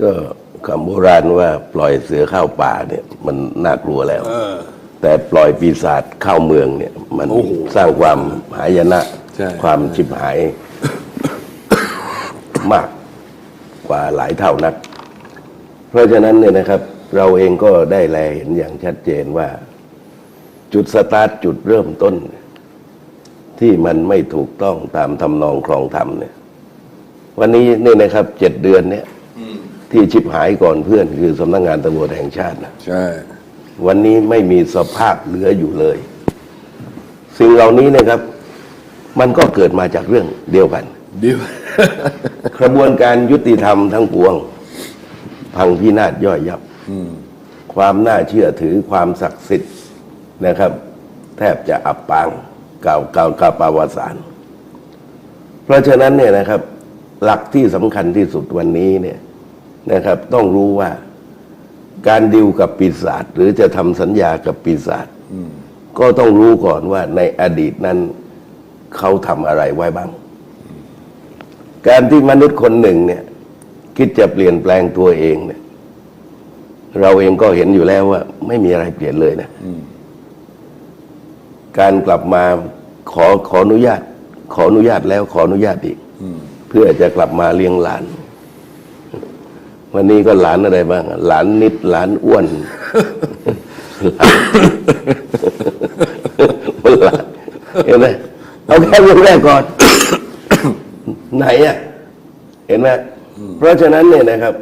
ก็คำโบราณว่าปล่อยเสือเข้าป่าเนี่ยมันน่ากลัวแล้วเออแต่ปล่อยปีศาจเข้าเมืองเนี่ย มันโอ้โหสร้างความหายนะใช่ความชิบหายมากกว่าหลายเท่านัก เพราะฉะนั้นเนี่ยนะครับ เราเองก็ได้แลเห็นอย่างชัดเจนว่า จุดสตาร์ทจุดเริ่มต้น ที่มันไม่ถูกต้องตามทำนองครองธรรมเนี่ย วันนี้เนี่ยนะครับเจ็ดเดือนเนี่ย ที่ชิบหายก่อนเพื่อนคือสำนักงานตำรวจแห่งชาตินะใช่ วันนี้ไม่มีสภาพเหลืออยู่เลย สิ่งเหล่านี้นะครับ มันก็เกิดมาจากเรื่องเดียวกันเดี๋ยว กระบวนการยุติธรรมทั้งปวง พังพินาศย่อยยับความน่าเชื่อถือความศักดิ์สิทธิ์นะครับ แทบจะอับปางกล่าวกล่าวกล่าวปาวสารเพราะฉะนั้นเนี่ยนะครับ หลักที่สำคัญที่สุดวันนี้เนี่ย นะครับ ต้องรู้ว่าการดิวกับปีศาจหรือจะทำสัญญากับปีศาจก็ต้องรู้ก่อนว่าในอดีตนั้นเขาทำอะไรไว้บ้าง การที่มนุษย์คนหนึ่งเนี่ย คิดจะเปลี่ยนแปลงตัวเองเนี่ย เราเองก็เห็นอยู่แล้วว่า ไม่มีอะไรเปลี่ยนเลยนะการกลับมาขอขออนุญาต ขออนุญาตแล้วขออนุญาตอีกเพื่อจะกลับมาเลี้ยงหลาน วันนี้ก็หลานอะไรบ้าง หลานนิดหลานอ้วนหลานเห็นไหมเอาแค่เรื่องแรกก่อน ไหนอะ เห็นไหมเพราะฉะนั้นเนี่ยนะครับ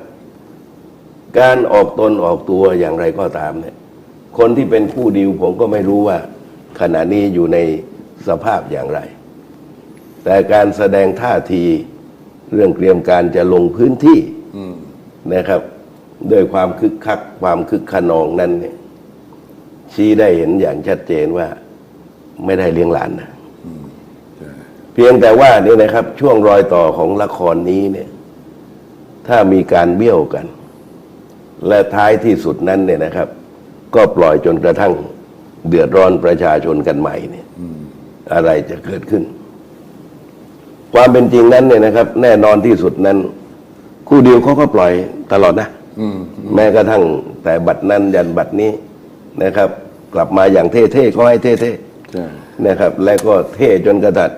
การออกตนออกตัวอย่างไรก็ตามเนี่ย คนที่เป็นผู้ดีลผมก็ไม่รู้ว่า ขณะนี้อยู่ในสภาพอย่างไร แต่การแสดงท่าทีเรื่องเตรียมการจะลงพื้นที่ นะครับด้วยความคึกคักความคึกขนองนั้นเนี่ยชี้ได้เห็นอย่างชัดเจนว่าไม่ได้เลี้ยงหลานนะเพียงแต่ว่านี่นะครับ ช่วงรอยต่อของละครนี้เนี่ย ถ้ามีการเบี้ยวกัน และท้ายที่สุดนั้นเนี่ยนะครับ ก็ปล่อยจนกระทั่งเดือดร้อนประชาชนกันใหม่เนี่ยอะไรจะเกิดขึ้น ความเป็นจริงนั้นเนี่ยนะครับ แน่นอนที่สุดนั้น คู่เดียวเขาก็ปล่อยตลอดนะแม้กระทั่งแต่บัตรนั้นยันบัตรนี้นะครับ กลับมาอย่างเท่ๆก็ให้เท่ๆใช่นะครับ และก็เท่จนกระทั่ง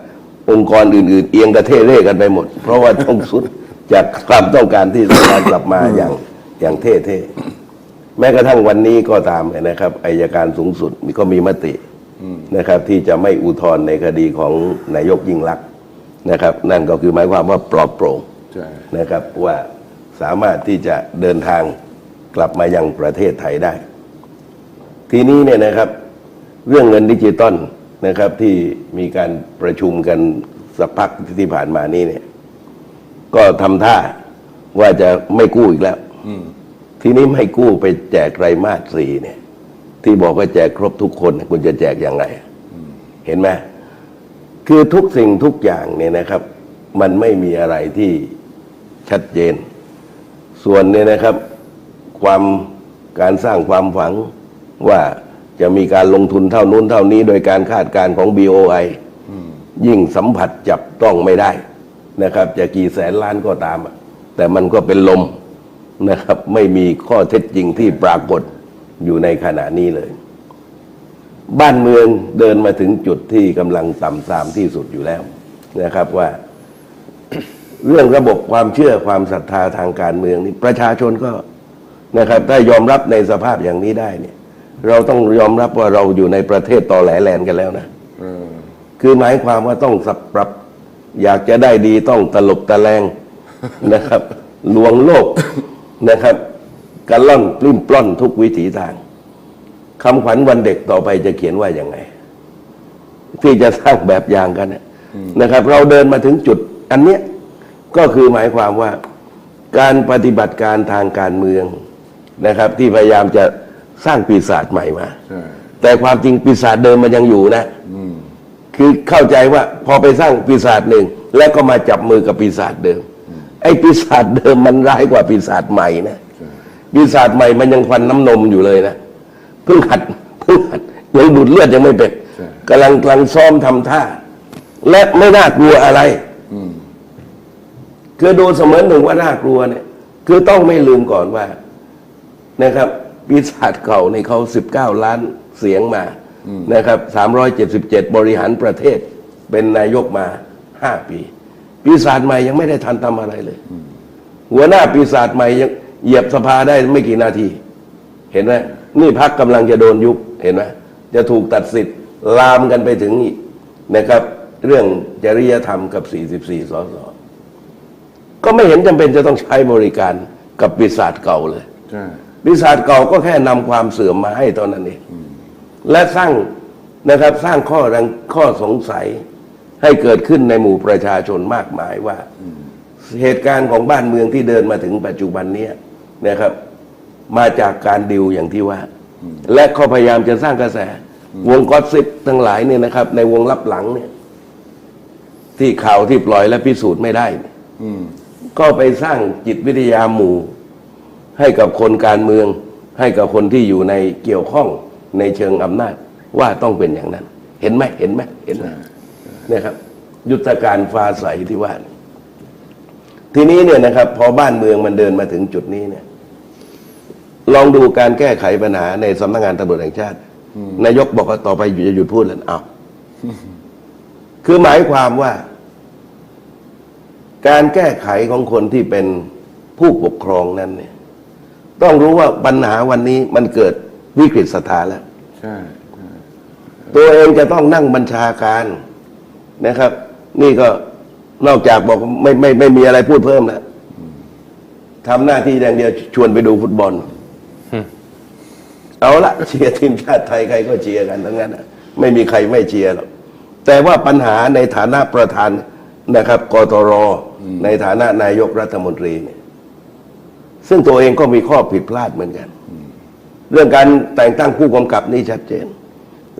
องค์กรอื่น ๆ เอียงกระเท่เร่กันไปหมด เพราะว่าต้องสุดจากความต้องการที่จะการกลับมาอย่างอย่างเท่ๆแม้กระทั่งวันนี้ก็ตามนะครับอายการสูงสุดก็มีมตินะครับ ที่จะไม่อุทธรณ์ในคดีของนายกยิ่งลักษณ์นะครับ นั่นก็คือหมายความว่าปลอดโปร่งใช่ นะครับว่าสามารถที่จะเดินทางกลับมายังประเทศไทยได้ ทีนี้เนี่ยนะครับ เรื่องเงินดิจิตอลนะครับที่มีการประชุมกันสักพักที่ผ่านมานี้เนี่ย ก็ทำท่าว่าจะไม่กู้อีกแล้วทีนี้ไม่กู้ไปแจกไตรมาสสี่เนี่ย ที่บอกว่าแจกครบทุกคน คุณจะแจกอย่างไรเห็นไหมคือทุกสิ่งทุกอย่างเนี่ยนะครับ มันไม่มีอะไรที่ ชัดเจน ส่วนเนี่ยนะครับ ความการสร้างความฝังว่าจะมีการลงทุนเท่านู้นเท่านี้ โดยการคาดการณ์ของ BOI ยิ่งสัมผัสจับต้องไม่ได้นะครับ จะกี่แสนล้านก็ตาม แต่มันก็เป็นลมนะครับ ไม่มีข้อเท็จจริงที่ปรากฏอยู่ในขณะนี้เลย บ้านเมืองเดินมาถึงจุดที่กำลังต่ำทรามที่สุดอยู่แล้วนะครับว่า เรื่องระบบความเชื่อความศรัทธาทางการเมืองนี่ประชาชนก็นะครับถ้ายอมรับในสภาพอย่างนี้ได้เนี่ย เราต้องยอมรับว่าเราอยู่ในประเทศตอแหลแลนกันแล้วนะเออคือหมายความว่าต้องสับปรับ อยากจะได้ดีต้องตลบตะแลงนะครับลวงโลกนะครับกันล่อนปลิ้มปล้อนทุกวิถีทางคำขวัญวันเด็กต่อไปจะเขียนว่าอย่างไง ที่จะสร้างแบบอย่างกันนะนะครับ เราเดินมาถึงจุดอันเนี้ย ก็คือหมายความว่าการปฏิบัติการทางการเมืองนะครับ ที่พยายามจะสร้างปีศาจใหม่มาใช่แต่ความจริงปีศาจเดิมมันยังอยู่นะคือเข้าใจว่าพอไปสร้างปีศาจหนึ่ง แล้วก็มาจับมือกับปีศาจเดิม ไอ้ปีศาจเดิมมันร้ายกว่าปีศาจใหม่นะปีศาจใหม่มันยังฟันน้ำนมอยู่เลยนะเพิ่งหัดเพิ่งหัดยังดูดเลือดยังไม่เป็นใช่กำลังกำลังซ้อมทำท่า และไม่น่ากลัวอะไร คือดูเสมือนหนึ่งว่าน่ากลัวเนี่ยคือต้องไม่ลืมก่อนว่านะครับปีศาจเก่าในเขา19ล้านเสียงมานะครับ377บเจ็ดบริหารประเทศ เป็นนายกมา5ปี ปีศาจใหม่ยังไม่ได้ทันทำอะไรเลย หัวหน้าปีศาจใหม่ยังเหยียบสภาได้ไม่กี่นาที เห็นไหมนี่พักกำลังจะโดนยุบเห็นไหมจะถูกตัดสิทธิ์ลามกันไปถึงนะครับ เรื่องจริยธรรมกับ 44 สส ก็ไม่เห็นจำเป็นจะต้องใช้บริการกับปีศาจเก่าเลยใช่ปีศาจเก่าก็แค่นำความเสื่อมมาให้ตอนนั้นเองและสร้างนะครับสร้างข้อรังข้อสงสัยให้เกิดขึ้นในหมู่ประชาชนมากมายว่า เหตุการณ์ของบ้านเมืองที่เดินมาถึงปัจจุบันเนี้ยนะครับ มาจากการดิวอย่างที่ว่า และเขาพยายามจะสร้างกระแส วงกอสซิปทั้งหลายเนี่ยนะครับ ในวงลับหลังเนี่ย ที่ข่าวที่ปล่อยและพิสูจน์ไม่ได้เนี่ยอืม ก็ไปสร้างจิตวิทยาหมู่ ให้กับคนการเมือง ให้กับคนที่อยู่ในเกี่ยวข้องในเชิงอำนาจว่าต้องเป็นอย่างนั้น เห็นไหมเห็นไหมเห็นไหมนะครับ ยุทธการฟ้าใสที่ว่านี่ทีนี้เนี่ยนะครับ พอบ้านเมืองมันเดินมาถึงจุดนี้เนี่ย ลองดูการแก้ไขปัญหาในสำนักงานตำรวจแห่งชาติ นายกบอกว่าต่อไปจะหยุดพูดแล้วเอาวคือหมายความว่า การแก้ไขของคนที่เป็นผู้ปกครองนั้นเนี่ยต้องรู้ว่าปัญหาวันนี้มันเกิดวิกฤตสถานแล้ว ใช่ใช่ตัวเองจะต้องนั่งบัญชาการนะครับ นี่ก็นอกจากบอกไม่ไม่ไม่มีอะไรพูดเพิ่มแล้วทำหน้าที่อย่างเดียวชวนไปดูฟุตบอล เอาละเชียร์ทีมชาติไทยใครก็เชียร์กันทั้งนั้นนะไม่มีใครไม่เชียร์หรอกแต่ว่าปัญหาในฐานะประธาน นะครับกตรในฐานะนายกรัฐมนตรีเนี่ยซึ่งตัวเองก็มีข้อผิดพลาดเหมือนกัน เรื่องการแต่งตั้งผู้กำกับนี่ชัดเจน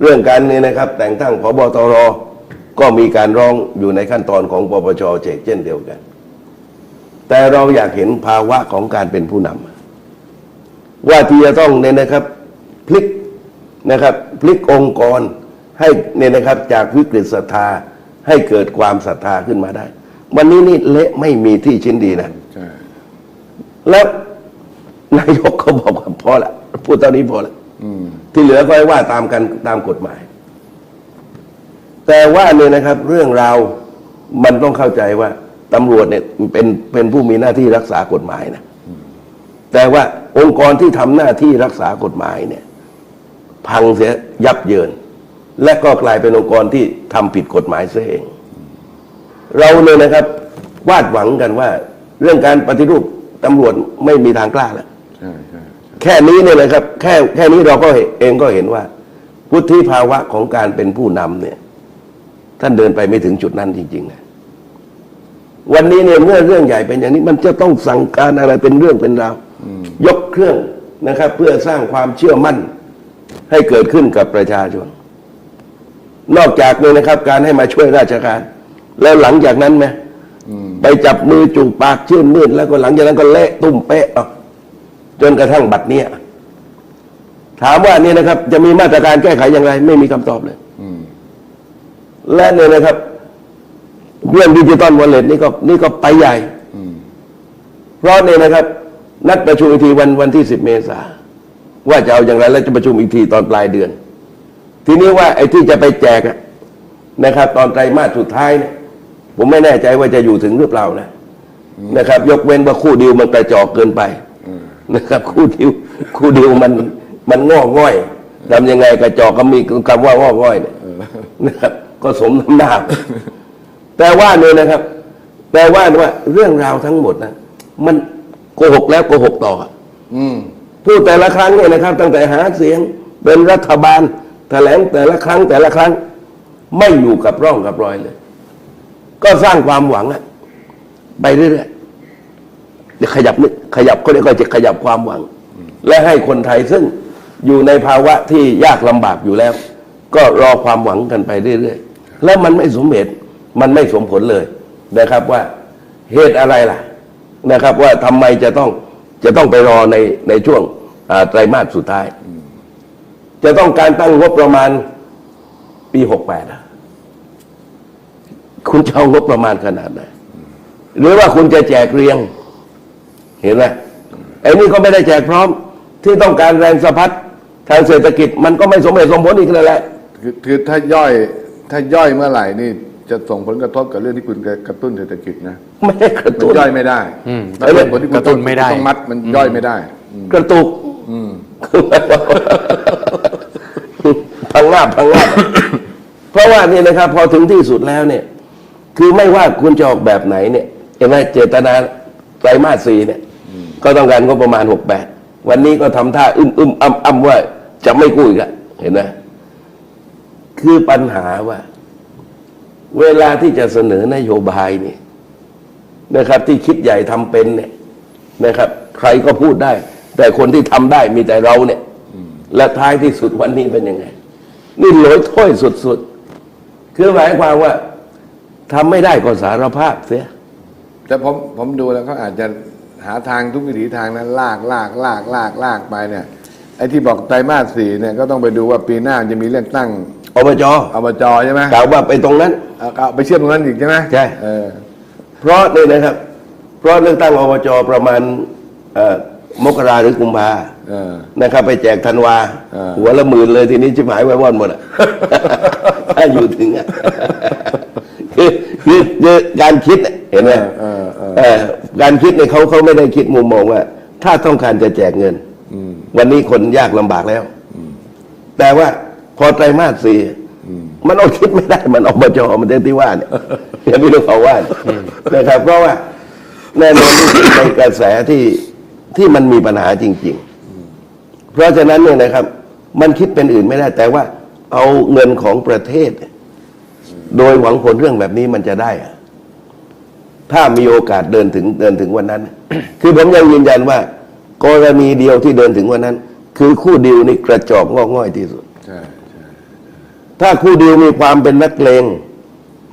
เรื่องการนี้นะครับ แต่งตั้งพบตรก็มีการร้องอยู่ในขั้นตอนของปปชเช่นเช่นเดียวกัน แต่เราอยากเห็นภาวะของการเป็นผู้นำว่าที่จะต้องเนี่ยนะครับพลิกนะครับพลิกองค์กรให้เนี่ยนะครับจากวิกฤตศรัทธา ให้เกิดความศรัทธาขึ้นมาได้ วันนี้นี่เละไม่มีที่ชิ้นดีนะใช่แล้วนายกเขาบอกว่าพอละพูดตอนนี้พอละอืมที่เหลือก็ให้ว่าตามกันตามกฎหมาย แต่ว่าเนี่ยนะครับ เรื่องราวมันต้องเข้าใจว่าตำรวจเนี่ยเป็นเป็นผู้มีหน้าที่รักษากฎหมายนะแต่ว่าองค์กรที่ทำหน้าที่รักษากฎหมายเนี่ย พังเสียยับเยิน และก็กลายเป็นองค์กรที่ทำผิดกฎหมายเสียเอง เราเนี่ยนะครับวาดหวังกันว่า เรื่องการปฏิรูปตำรวจไม่มีทางกล้าแล้วใช่ใช่ใช่แค่นี้เนี่ยนะครับ แค่แค่นี้เราก็เห็นเองก็เห็นว่าพุทธิภาวะของการเป็นผู้นำเนี่ย ท่านเดินไปไม่ถึงจุดนั้นจริงๆนะวันนี้เนี่ยเมื่อเรื่องใหญ่เป็นอย่างนี้ มันจะต้องสั่งการอะไรเป็นเรื่องเป็นราวยกเครื่องนะครับ เพื่อสร้างความเชื่อมั่นให้เกิดขึ้นกับประชาชน นอกจากนี้นะครับ การให้มาช่วยราชการ แล้วหลังจากนั้นไหมอืมไปจับมือจูบปากชื่นมื่นแล้วก็หลังจากนั้นก็เละตุ้มเป๊ะเอาจนกระทั่งบัดเนี้ยถามว่านี่นะครับ จะมีมาตรการแก้ไขอย่างไร ไม่มีคำตอบเลยอืมและเนี่ยนะครับเรื่องดิจิตอลวอลเล็ตนี่ก็นี่ก็ไปใหญ่อืมเพราะเนี่ยนะครับ นัดประชุมอีกทีวันวันที่สิบเมษาว่าจะเอาอย่างไร แล้วจะประชุมอีกทีตอนปลายเดือน ทีนี้ว่าไอ้ที่จะไปแจกอะนะครับ ตอนไตรมาสสุดท้ายเนี่ยผมไม่แน่ใจว่าจะอยู่ถึงหรือเปล่านะนะครับ ยกเว้นว่าคู่ดิวมันกระจอกเกินไปนะครับ คู่ดิวคู่ดิวมันมันงอกง่อยทำยังไงกระจอกก็มีคำว่างอกง่อยเนี่ยนะครับ ก็สมน้ำหน้าแต่ว่าเนี่ยนะครับ แต่ว่าว่าเรื่องราวทั้งหมดนะมันโกหกแล้วโกหกต่ออืมพูดแต่ละครั้งเนี่ยนะครับ ตั้งแต่หาเสียงเป็นรัฐบาล แถลงแต่ละครั้งแต่ละครั้ง ไม่อยู่กับร่องกับรอยเลย ก็สร้างความหวังอะไปเรื่อยๆเดี๋ยวขยับนิดขยับก็เรียกว่าจะขยับความหวัง และให้คนไทยซึ่งอยู่ในภาวะที่ยากลำบากอยู่แล้ว ก็รอความหวังกันไปเรื่อยๆแล้วมันไม่สมเหตุมันไม่สมผลเลยนะครับว่าเหตุอะไรล่ะนะครับว่าทำไมจะต้องจะต้องไปรอในในช่วงไตรมาสสุดท้าย จะต้องการตั้งงบประมาณปีหกแปดคุณจะเอางบประมาณขนาดไหนหรือว่าคุณจะแจกเรียง เห็นไหมไอ้นี่ก็ไม่ได้แจกพร้อม ที่ต้องการแรงสะพัดทางเศรษฐกิจมันก็ไม่สมเหตุสมผลอีกนั่นแหละคือคือถ้าย่อยถ้าย่อยเมื่อไหร่นี่จะส่งผลกระทบกับเรื่องที่คุณกระตุ้นเศรษฐกิจนะไม่ได้กระมันตุ้นย่อยไม่ได้อืมแล้วเป็นผลที่คุณกระตุ้นไม่ได้ต้องมัดมันย่อยไม่ได้อืมกระตุก อืม พังงาบพังงาบเพราะว่านี่นะครับ พอถึงที่สุดแล้วเนี่ย คือไม่ว่าคุณจะออกแบบไหนเนี่ยเห็นไหมเจตนาไตรมาสสี่เนี่ย ก็ต้องการก็ประมาณหกแปดวันนี้ก็ทำท่าอึมอึมอ้ำอ้ำว่าจะไม่กู้อีกอะเห็นไหมคือปัญหาว่า เวลาที่จะเสนอนโยบายเนี่ยนะครับ ที่คิดใหญ่ทำเป็นเนี่ยนะครับ ใครก็พูดได้ แต่คนที่ทำได้มีแต่เราเนี่ย และท้ายที่สุดวันนี้เป็นยังไง นี่โหลอยถ้อยสุดๆ คือหมายความว่าทำไม่ได้ก็สารภาพเสีย แต่ผมผมดูแล้วเขาอาจจะหาทางทุกวิถีทางนั้นลากลากลากลากลากไปเนี่ยไอ้ที่บอกไตรมาสสี่เนี่ยก็ต้องไปดูว่าปีหน้าจะมีเลือกตั้งอบจอบจใช่ไหมกล่าวว่าไปตรงนั้น เอาเอาไปเชื่อมตรงนั้นอีกใช่ไหมใช่ เออ เพราะนี่นะครับ เพราะเลือกตั้งอบจประมาณเอ่อ มกราหรือกุมภาเออ นะครับไปแจกธันวา เออ หัวละหมื่นเลยทีนี้ชิบหายไว้วอนหมดอะ ถ้าอยู่ถึงอะคือคือคือการคิดอะเห็นไหม เออเออ เอ่อการคิดเนี่ยเขาเขาไม่ได้คิดมุมมองว่า ถ้าต้องการจะแจกเงินวันนี้คนยากลำบากแล้วแต่ว่าพอไตรมาสสี่มันอดคิดไม่ได้ มันอบจมันเต็มที่ว่าเนี่ย อย่างที่เราว่านะครับ เพราะว่าแน่นอนที่สุดในกระแสที่ ที่มันมีปัญหาจริง ๆ เพราะฉะนั้นเนี่ยนะครับ มันคิดเป็นอื่นไม่ได้ แต่ว่า เอาเงินของประเทศเนี่ยโดยหวังผลเรื่องแบบนี้มันจะได้อะถ้ามีโอกาสเดินถึงเดินถึงวันนั้น คือผมยังยืนยันว่า กรณีเดียวที่เดินถึงวันนั้น คือคู่ดิวนี่กระจอกงอกง่อยที่สุดใช่ใช่ถ้าคู่ดิวมีความเป็นนักเลง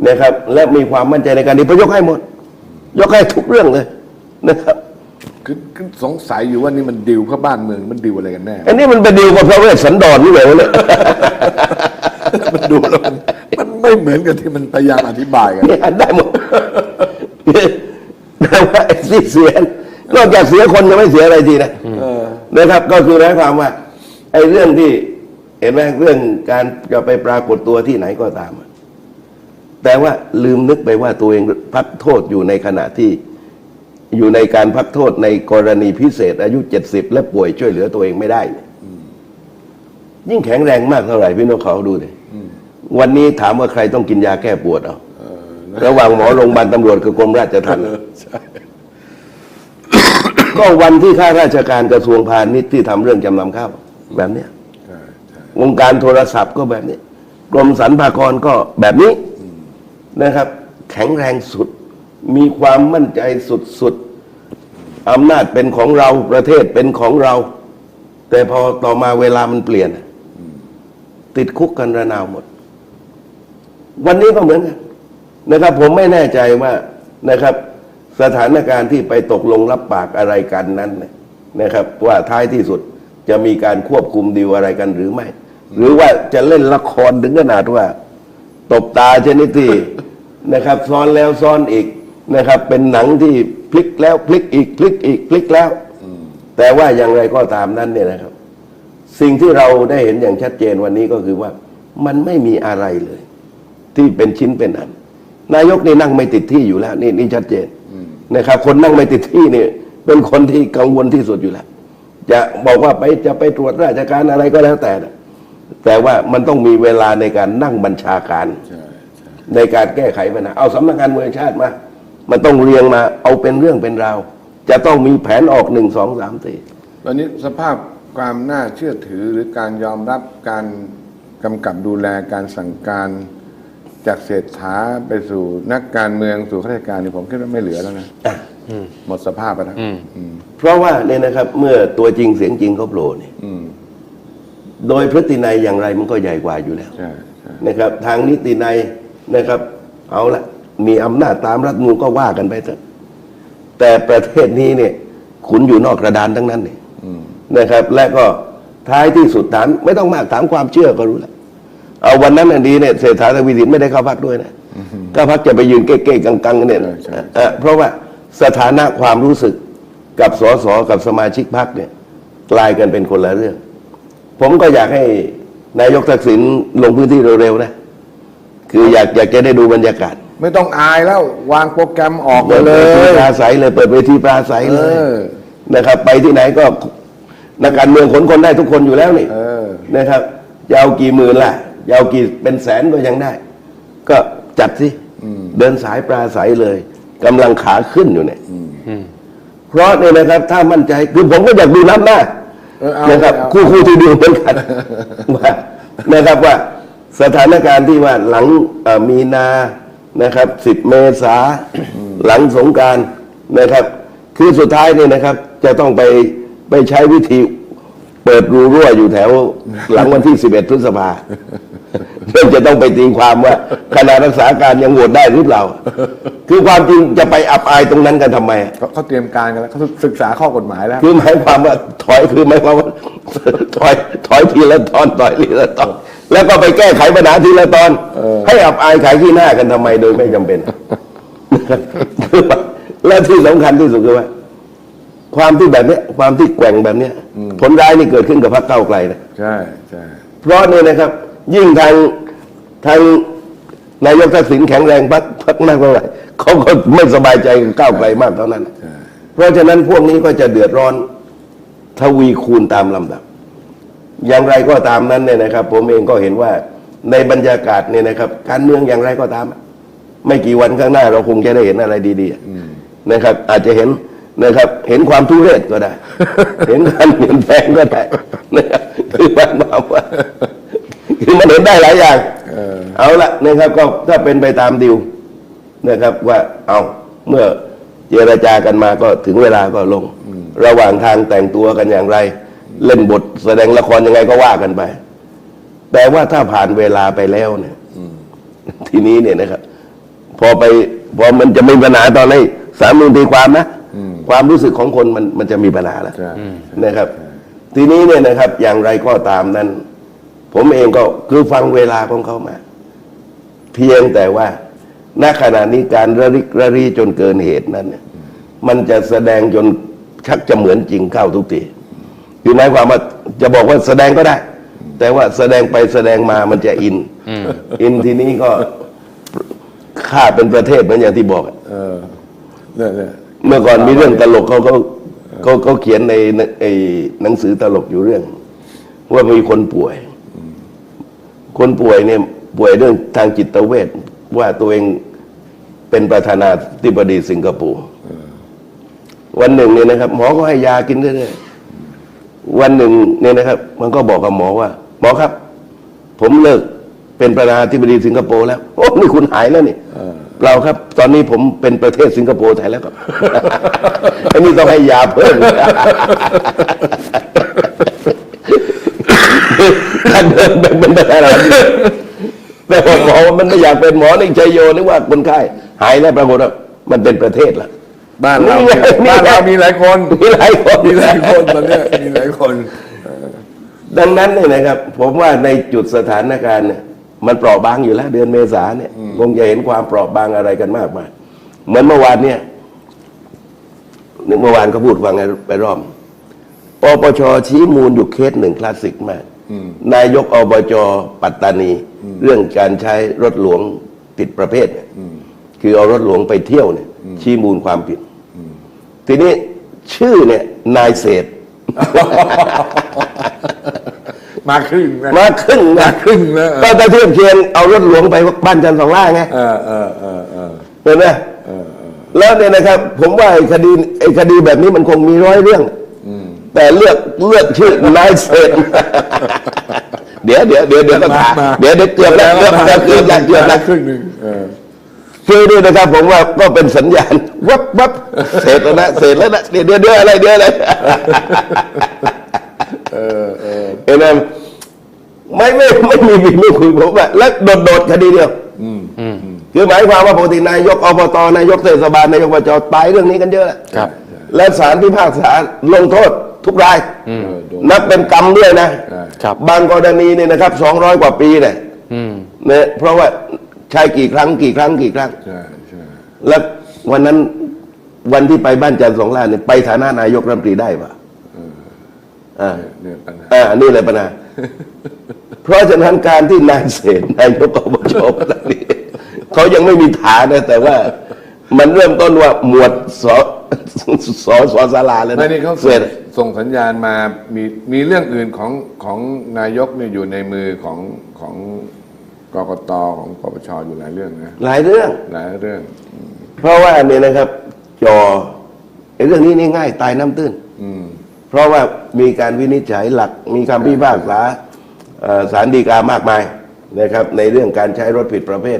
นะครับ และมีความมั่นใจในการดีพยกให้หมด ยกให้ทุกเรื่องเลยนะครับ คือคือสงสัยอยู่ว่านี่มันดิวเพื่อบ้านเมืองมันดิวอะไรกันแน่ อันนี้มันเป็นดิวกับพระเวสสันดรนี่เลยเนี่ยมันดูแล้วมันมันไม่เหมือนกับที่มันพยายามอธิบายกัน เนี่ยได้หมดแต่ว่าไอ้ที่เสียนอกจากเสียคนยังไม่เสียอะไรทีนะเออนะครับ ก็คือหมายความว่า ไอ้เรื่องที่เห็นไหมเรื่องการจะไปปรากฏตัวที่ไหนก็ตามอะแต่ว่าลืมนึกไปว่าตัวเองพักโทษอยู่ในขณะที่ อยู่ในการพักโทษในกรณีพิเศษ อายุเจ็ดสิบและป่วยช่วยเหลือตัวเองไม่ได้เนี่ยยิ่งแข็งแรงมากเท่าไหร่พี่น้องเขาดูดิวันนี้ถามว่าใครต้องกินยาแก้ปวดเอาระหว่างหมอโรงพยาบาลตำรวจกับกรมราชทัณฑ์ใช่ก็วันที่ข้าราชการกระทรวงพาณิชย์ที่ทำเรื่องจำนำข้าวแบบเนี้ยใช่ใช่วงการโทรศัพท์ก็แบบนี้ กรมสรรพากรก็แบบนี้นะครับ แข็งแรงสุด มีความมั่นใจสุดๆอำนาจเป็นของเราประเทศเป็นของเรา แต่พอต่อมาเวลามันเปลี่ยน ติดคุกกันระนาวหมด วันนี้ก็เหมือนกันนะครับ ผมไม่แน่ใจว่านะครับ สถานการณ์ที่ไปตกลงรับปากอะไรกันนั้นเนี่ยนะครับ ว่าท้ายที่สุดจะมีการควบคุมดีลอะไรกันหรือไม่ หรือว่าจะเล่นละครถึงขนาดว่า ตบตาชนิดที่นะครับ ซ้อนแล้วซ้อนอีก นะครับ เป็นหนังที่พลิกแล้วพลิกอีกพลิกอีกพลิกแล้ว แต่ว่าอย่างไรก็ตามนั้นเนี่ยนะครับ สิ่งที่เราได้เห็นอย่างชัดเจนวันนี้ก็คือว่ามันไม่มีอะไรเลย ที่เป็นชิ้นเป็นอัน นายกนี่นั่งไม่ติดที่อยู่แล้ว นี่นี่ชัดเจนนะครับ คนนั่งไม่ติดที่นี่เป็นคนที่กังวลที่สุดอยู่แล้วจะบอกว่าไปจะไปตรวจราชการอะไรก็แล้วแต่นะแต่ว่ามันต้องมีเวลาในการนั่งบัญชาการใช่ใช่ในการแก้ไขปัญหาเอาสำนักงานเมืองชาติมา มันต้องเรียงมาเอาเป็นเรื่องเป็นราว จะต้องมีแผนออกหนึ่งสองสามสี่ตอนนี้สภาพความน่าเชื่อถือหรือการยอมรับการกำกับดูแลการสั่งการจากเศรษฐาไปสู่นักการเมืองสู่ข้าราชการนี่ผมคิดว่าไม่เหลือแล้วนะอะหมดสภาพไปแล้วอืมอืมเพราะว่าเนี่ยนะครับ เมื่อตัวจริงเสียงจริงเขาโผล่เนี่ยอืมโดยพฤตินัยอย่างไรมันก็ใหญ่กว่าอยู่แล้วใช่ใช่นะครับ ทางนิตินัยนะครับ เอาละ มีอำนาจตามรัฐธรรมนูลก็ว่ากันไปเถอะแต่ประเทศนี้เนี่ย ขุนอยู่นอกกระดานทั้งนั้นเนี่ยอืมนะครับ และก็ท้ายที่สุดถามไม่ต้องมากถามความเชื่อก็รู้แล้วเอาวันนั้นอันดีเนี่ยเศรษฐาทวีสินไม่ได้เข้าพักด้วยนะก็พักจะไปยืนเก๊ๆกังๆเนี่ยนะเอ่อเพราะว่าสถานะความรู้สึกกับสสกับสมาชิกพรรคเนี่ยกลายกันเป็นคนละเรื่อง ผมก็อยากให้นายกทักษิณลงพื้นที่เร็วๆนะ คืออยากอยากจะได้ดูบรรยากาศ ไม่ต้องอายแล้ว วางโปรแกรมออกมาเปิดเลเวทีย ปราศัยเลยเปิดเวทีปราศัยเลยเออ นะครับ ไปที่ไหนก็นักการเมืองขนคนได้ทุกคนอยู่แล้วนี่เออ นะครับจะเอากี่หมื่นล่ะจะเอากี่เป็นแสนก็ยังได้ ก็จัดสิเดินสายปราศัยเลยกำลังขาขึ้นอยู่เนี่ยเพราะเนี่ยนะครับถ้ามั่นใจคือผมก็อยากดูน้ำหน้าเออเอานะครับเอา คู่คู่ที่ดูเหมือนกันว่านะครับว่าสถานการณ์ที่ว่าหลังเอ่อมีนา นะครับสิบเมษาหลังสงกรารนะครับ คือสุดท้ายเนี่ยนะครับ จะต้องไปไปใช้วิธีเปิดรูรั่วอยู่แถวหลังวันที่ 11พฤษภาเพื่อจะต้องไปตีความว่าคณะรักษาการยังโหวตได้หรือเปล่า คือความจริงจะไปอับอายตรงนั้นกันทำไมเขาเขาเตรียมการกันแล้วเขาศึกษาข้อกฎหมายแล้ว คือหมายความว่าถอยคือหมายความว่าถอยถอยทีละตอนถอยทีละตอน แล้วก็ไปแก้ไขปัญหาทีละตอน ให้อับอายขายขี้หน้ากันทำไมโดยไม่จำเป็นคือว่าและที่สำคัญที่สุดคือว่า ความที่แบบเนี้ยความที่แกว่งแบบเนี้ยผลร้ายนี่เกิดขึ้นกับพรรคเก้าวไกลนะใช่ใช่เพราะเนี่ยนะครับ ยิ่งทางทางนายกทักษิณแข็งแรงพักพักมากเท่าไหร่เขาก็ไม่สบายใจกับก้าวไกลมากเท่านั้นใช่เพราะฉะนั้นพวกนี้ก็จะเดือดร้อนทวีคูณตามลำดับ อย่างไรก็ตามนั้นเนี่ยนะครับ ผมเองก็เห็นว่าในบรรยากาศเนี่ยนะครับ การเมืองอย่างไรก็ตาม ไม่กี่วันข้างหน้าเราคงจะได้เห็นอะไรดีๆนะครับ อาจจะเห็นนะครับ เห็นความทุเรศก็ได้ เห็นการเปลี่ยนแปลงก็ได้นะครับคือหมายความว่าคือมันเห็นได้หลายอย่างเอาละนะครับก็ถ้าเป็นไปตามดิวนะครับว่าเอาเมื่อเจรจากันมาก็ถึงเวลาก็ลง ระหว่างทางแต่งตัวกันอย่างไร เล่นบทแสดงละครยังไงก็ว่ากันไป แต่ว่าถ้าผ่านเวลาไปแล้วเนี่ยทีนี้เนี่ยนะครับ พอไปพอมันจะมีปัญหาตอนนี้สามนูนตีความนะความรู้สึกของคนมันมันจะมีปัญหาแล้วใช่นะครับ ทีนี้เนี่ยนะครับ อย่างไรก็ตามนั้น ผมเองก็คือฟังเวลาของเขามา เพียงแต่ว่าณขณะนี้การระริกระรีจนเกินเหตุนั้นเนี่ยมันจะแสดงจนชักจะเหมือนจริงเข้าทุกที คือหมายความว่าจะบอกว่าแสดงก็ได้ แต่ว่าแสดงไปแสดงมามันจะอิน อินทีนี้ก็ฆ่าเป็นประเทศเหมือนอย่างที่บอกอะเออเนี่ยเนี่ยเมื่อก่อนมีเรื่องตลกเขาเขาเขาเขาเขียนในในไอ้หนังสือตลกอยู่เรื่อง ว่ามีคนป่วย คนป่วยเนี่ยป่วยเรื่องทางจิตเวชว่าตัวเองเป็นประธานาธิบดีสิงคโปร์วันหนึ่งเนี่ยนะครับ หมอก็ให้ยากินเรื่อยๆ วันหนึ่งเนี่ยนะครับ มันก็บอกกับหมอว่า หมอครับ ผมเลิกเป็นประธานาธิบดีสิงคโปร์แล้วโอ้นี่คุณหายแล้วนี่เปล่าครับ ตอนนี้ผมเป็นประเทศสิงคโปร์แทนแล้วครับอันนี้ต้องให้ยาเพิ่มท่านเดินเป็นเป็นประธานาธิบดีแต่ว่าหมอมันไม่อยากเป็นหมอในชัยโยนึกว่าคนไข้หายแล้วปรากฏว่ามันเป็นประเทศละ บ้านเรานี่ไงบ้านเรามีหลายคนมีหลายคนมีหลายคนตอนเนี้ยมีหลายคน ดังนั้นเนี่ยนะครับ ผมว่าในจุดสถานการณ์เนี่ยมันเปราะบางอยู่แล้ว เดือนเมษาเนี่ยคงจะเห็นความเปราะบางอะไรกันมากมายเหมือนเมื่อวานเนี่ยนึกเมื่อวานเขาพูดว่าไงไปรอบปปชชี้มูลอยู่เคสหนึ่งคลาสสิกมากนายกอบจปัตตานี เรื่องการใช้รถหลวงผิดประเภทเนี่ยคือเอารถหลวงไปเที่ยวเนี่ยชี้มูลความผิด ทีนี้ชื่อเนี่ยนายเศรษฐ์มาครึ่งนะมาครึ่งมานะครึ่งนะก็จะเทียบเคียงเอารถหลวงไปบ้านจันทร์สองล่าไงเออเออเออเออเห็นไหมแล้วเนี่ยนะครับ ผมว่าไอ้คดีไอ้คดีแบบนี้มันคงมีร้อยเรื่องแต่เลือกเลือกชื่อนายเศรษฐ์เดี๋ยวเดี๋ยวเดี๋ยวเดี๋ยวก็ถามเดี๋ยวเดี๋ยวเกือบแล้วเกือบแล้วเกือบแล้วเกือบแล้ว ครึ่งหนึ่งเออ คือด้วยนะครับ ผมว่าก็เป็นสัญญาณวับวับเสร็จแล้วนะเสร็จแล้วนะเดี๋ยวเดี๋ยวเดี๋ยวอะไรเดี๋ยวอะไรเห็นไหมไม่ไม่ไม่มีมีไม่คุยผมว่าแล้วโดดโดดคดีเดียวคือหมายความว่าปกตินายกอบตนายกเทศบาลนายกอบจตายเรื่องนี้กันเยอะแล้วครับ และศาลพิพากษาลงโทษทุกรายเออโดนนับเป็นกรรมด้วยนะใช่ครับบางกรณีเนี่ยนะครับสองร้อยกว่าปีเนี่ยอืมเนี่ยเพราะว่า ใช้กี่ครั้ง กี่ครั้งกี่ครั้ง ใช่ใช่แล้ววันนั้นวันที่ไปบ้านจันทร์สองล้านเนี่ยไปฐานะนายกรัฐมนตรีได้ปะอ่าเนี่ยปัญหาอ่านี่แหละปัญหา เพราะฉะนั้นการที่นายเสนนายกอบจขณะนี้เขายังไม่มีฐานนะแต่ว่ามันเริ่มต้นว่าหมวดสสสสาราแล้วไม่นี่เขาเสร็จส่งสัญญาณมามีมีเรื่องอื่นของของนายกเนี่ยอยู่ในมือของของ กกตของปปชอยู่หลายเรื่องนะหลายเรื่อง หลายเรื่อง เพราะว่าเนี่ยนะครับ จอไอ้เรื่องนี้นี่ง่ายตายน้ำตื้น อืม เพราะว่ามีการวินิจฉัยหลักมีคำพิพากษาเอ่อศาลฎีกามากมายนะครับ ในเรื่องการใช้รถผิดประเภท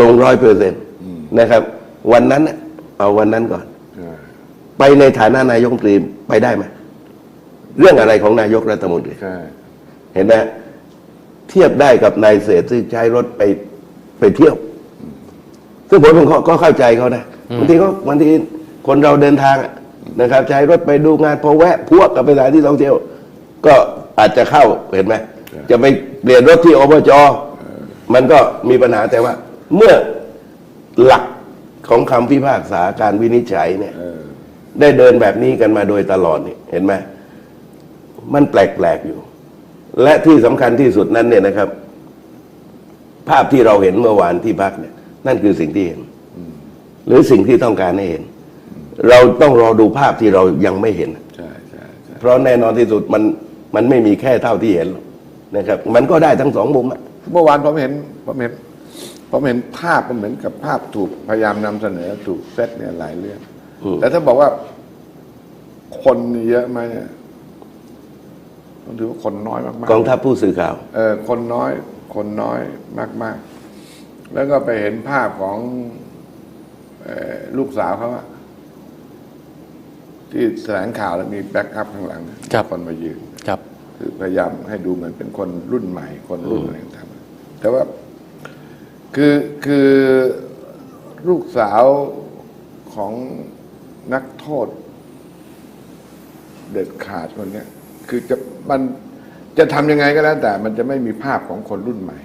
ลงร้อยเปอร์เซ็นต์นะครับ วันนั้นน่ะเอาวันนั้นก่อน ใช่ไปในฐานะนายกรัฐมนตรีไปได้ไหมเรื่องอะไรของนายกรัฐมนตรี ใช่ เห็นไหม เทียบได้กับนายเศรษฐ์ที่ใช้รถไปไปเที่ยว ซึ่งผมก็ก็เข้าใจเขานะบางทีก็บางทีคนเราเดินทางอะนะครับ ใช้รถไปดูงานพอแวะพวกกับไปสถานที่ท่องเที่ยว ก็อาจจะเข้าเห็นไหมจะไปเปลี่ยนรถที่อบจมันก็มีปัญหาแต่ว่า เมื่อหลักของคำพิพากษาการวินิจฉัยเนี่ยเออได้เดินแบบนี้กันมาโดยตลอดนี่เห็นไหมมันแปลกๆอยู่ และที่สำคัญที่สุดนั้นเนี่ยนะครับ ภาพที่เราเห็นเมื่อวานที่พักเนี่ย นั่นคือสิ่งที่เห็น หรือสิ่งที่ต้องการให้เห็น เราต้องรอดูภาพที่เรายังไม่เห็นใช่ใช่ใช่เพราะแน่นอนที่สุดมันมันไม่มีแค่เท่าที่เห็นหรอกนะครับ มันก็ได้ทั้งสองมุมอะเมื่อวานผมเห็นผมเห็นผมเห็นภาพมันเหมือนกับภาพถูกพยายามนำเสนอถูกเซตเนี่ยหลายเรื่องแต่ถ้าบอกว่าคนมีเยอะไหมเนี่ยต้อง ถือว่าคนน้อยมากๆกองทัพผู้สื่อข่าว เออคนน้อยคนน้อยมาก ๆ แล้วก็ไปเห็นภาพของเออลูกสาวเขาอะที่แถลงข่าวแล้วมีแบ็กอัพข้างหลังครับคนมายืนครับ คือพยายามให้ดูเหมือนเป็นคนรุ่นใหม่ คนรุ่นอะไรต่างๆแต่ว่าคือคือลูกสาวของนักโทษ เด็ดขาดคนเนี้ย คือจะมันจะทำยังไงก็แล้ว แต่มันจะไม่มีภาพของคนรุ่นใหม่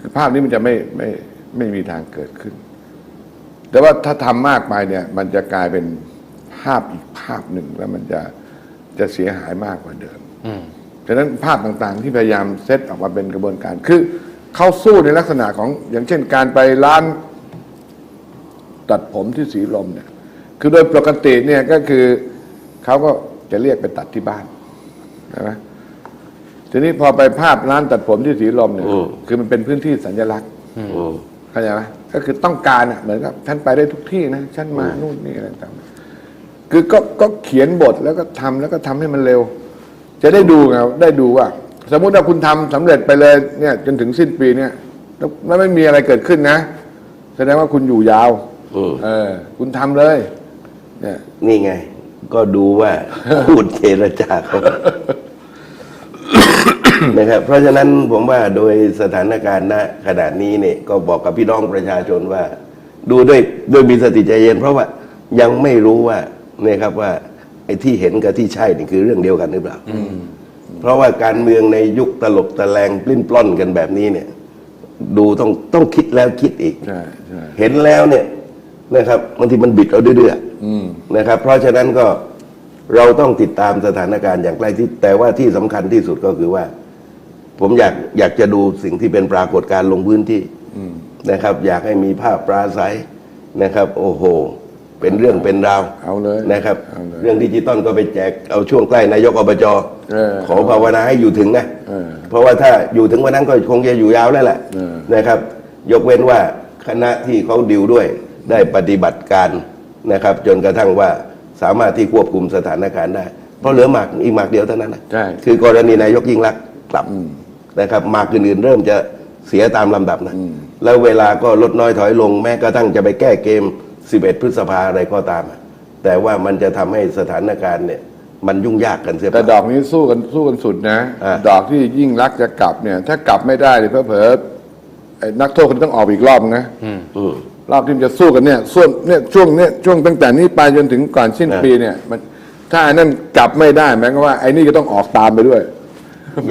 คือภาพนี้มันจะไม่ไม่ไม่มีทางเกิดขึ้น แต่ว่าถ้าทำมากไปเนี่ย มันจะกลายเป็นภาพอีกภาพหนึ่งแล้วมันจะจะเสียหายมากกว่าเดิมอืฉะนั้นภาพต่างๆ ที่พยายามเซตออกมาเป็นกระบวนการ คือเขาสู้ในลักษณะของอย่างเช่นการไปร้านตัดผมที่สีลมเนี่ย คือโดยปกติเนี่ยก็คือเขาก็จะเรียกไปตัดที่บ้าน ใช่ไหมทีนี้พอไปภาพร้านตัดผมที่สีลมเนี่ยอืม คือมันเป็นพื้นที่สัญลักษณ์อืม เข้าใจไหมก็คือต้องการอะเหมือนกับฉันไปได้ทุกที่นะฉันมานู่นนี่อะไรต่างๆคือก็ก็เขียนบทแล้วก็ทำแล้วก็ทำให้มันเร็ว จะได้ดูไงได้ดูว่า สมมุติว่าคุณทำสำเร็จไปเลยเนี่ย จนถึงสิ้นปีเนี่ยแล้วแล้วไม่มีอะไรเกิดขึ้นนะ แสดงว่าคุณอยู่ยาวอืม เออ คุณทำเลย เนี่ย นี่ไง ก็ดูว่าพูดเจรจาเขานะครับ เพราะฉะนั้นผมว่าโดยสถานการณ์ณขณะนี้เนี่ยก็บอกกับพี่น้องประชาชนว่า ดูด้วยด้วยมีสติใจเย็น เพราะว่ายังไม่รู้ว่าเนี่ยครับว่า ไอ้ที่เห็นกับที่ใช่นี่คือเรื่องเดียวกันหรือเปล่าเพราะว่าการเมืองในยุคตลบตะแลงปลิ้นปล้อนกันแบบนี้เนี่ย ดูต้องต้องคิดแล้วคิดอีกใช่ใช่เห็นแล้วเนี่ยนะครับบางทีมันบิดเอาเรื่อยอืมๆ นะครับ เพราะฉะนั้นก็เราต้องติดตามสถานการณ์อย่างใกล้ชิดแต่ว่าที่สำคัญที่สุดก็คือว่า ผมอยากอยากจะดูสิ่งที่เป็นปรากฏการณ์ลงพื้นที่นะครับ อยากให้มีภาพปราศัยนะครับ โอ้โห เป็นเรื่องเป็นราวเอาเลยนะครับเอาเลยเรื่องดิจิตอลก็ไปแจกเอาช่วงใกล้นายกอบจเออขอภาวนาให้อยู่ถึงนะเออเพราะว่าถ้าอยู่ถึงวันนั้นก็คงจะอยู่ยาวแล้วแหละเออนะครับ ยกเว้นว่าคณะที่เขาดิวด้วยได้ปฏิบัติการ นะครับ จนกระทั่งว่าสามารถที่ควบคุมสถานการณ์ได้ เพราะเหลือหมากอีกหมากเดียวเท่านั้นนะใช่ คือกรณีนายกยิ่งรักษณ์กลับนะครับหมากอื่นๆเริ่มจะเสียตามลำดับนะแล้วเวลาก็ลดน้อยถอยลงแม้กระทั่งจะไปแก้เกม 11 พฤษภาอะไรก็ตามอะแต่ว่ามันจะทำให้สถานการณ์เนี่ย มันยุ่งยากกันเสียเปแต่ล่า ดอกนี้สู้กันสู้กันสุดนะ อ่า ดอกที่ยิ่งรักจะกลับเนี่ย ถ้ากลับไม่ได้เนี่ยเผลอๆไอ้นักโทษคนนต้องออกอีกรอบนะอืม รอบที่มันจะสู้กันเนี่ยส่วนเนี่ยช่วงเนี่ยช่วงตั้งแต่นี้ไปจนถึงก่อนสิ้นอ่าปีเนี่ย มันถ้าไอ้นั่นกลับไม่ได้หมายความว่าไอ้นี่ก็ต้องออกตามไปด้วย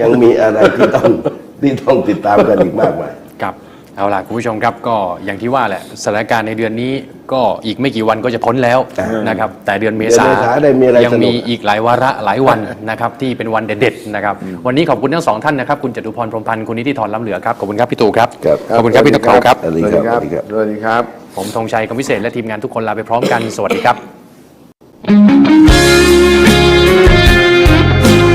ยังมีอะไรที่ต้องที่ต้องติดตามกันอีกมากมายครับ เอาล่ะคุณผู้ชมครับก็อย่างที่ว่าแหละสถานการณ์ในเดือนนี้ก็อีกไม่กี่วันก็จะพ้นแล้วนะครับแต่เดือนเมษาเดือนเมษาได้มีอะไรยังสนุก มีอีกหลายวาระหลายวันนะครับที่เป็นวันเด็ดๆนะครับวันนี้ขอบคุณทั้งสองท่านนะครับคุณจตุพรพรหมพันธ์คุณนิติธรล้ำเหลือครับขอบคุณครับพี่ตู่ครับครับขอบคุณครับพี่ตะเขาครับ สวัสดีสวัสครับดีครับสวัสดีครับ สวัสดีครับ ผมธงชัยคำวิเศษและทีมงานทุกคนลาไปพร้อมกันสวัสดีครับ